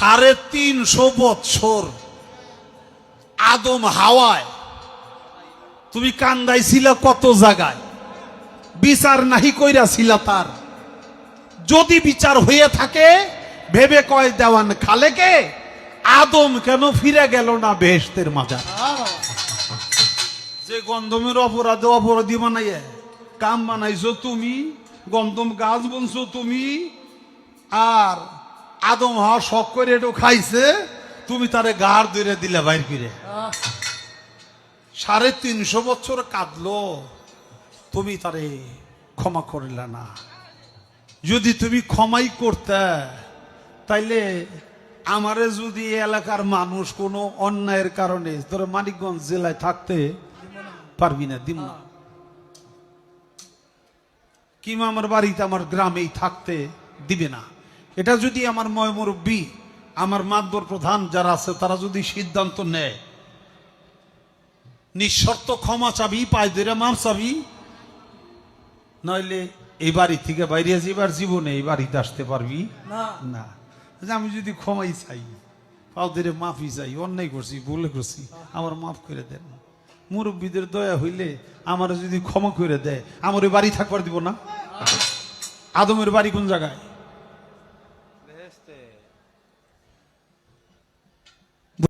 সাড়ে তিনশো বৎসর আদম হাওয়ায়। তুমি কান্দাইছিলা কত জায়গায়? বিচার নাহি কইরাছিলা তার। যদি বিচার হয়ে থাকে, ভেবে কয় দেওয়ান খালেকে, আদম কেন ফিরে গেল না বেহেস্তের মাজার? যে গন্ধমের অপরাধে অপরাধী বানাইয়ে, কাম বানাইছো তুমি, গন্ধম গাছ বনছো তুমি, আর আদম হাওয়া শখ করে একটু খাইছে তুমি তারে গাড় ধরে দিলে বাইর করে। সাড়ে তিনশো বছর কাঁদলো তুমি তারে ক্ষমা করিলে না। যদি তুমি ক্ষমাই করতে তাইলে আমারে যদি এলাকার মানুষ কোনো অন্যায়ের কারণে ধরো মানিকগঞ্জ জেলায় থাকতে পারবি না দিম না। কিংবা আমার বাড়িতে আমার গ্রামেই থাকতে দিবে না। এটা যদি আমার ময় মুরব্বী আমার মাতবর প্রধান যারা আছে তারা যদি সিদ্ধান্ত নেয় নিঃশর্ত ক্ষমা চাবি পায় ধরে মাপ চাবি নইলে এই বাড়ি থেকে বাইরে যাবার জীবনে এই বাড়িতে আসতে পারবি? না। না। যে আমি যদি ক্ষমাই চাই পাও ধরে মাফি চাই অন্যায় করছি ভুল করছি আমার মাফ করে দেন। মুরব্বীদের দয়া হইলে আমার যদি ক্ষমা করে দেয় আমার ওই বাড়ি থাকবার দিব না? আদমের বাড়ি কোন জায়গায়?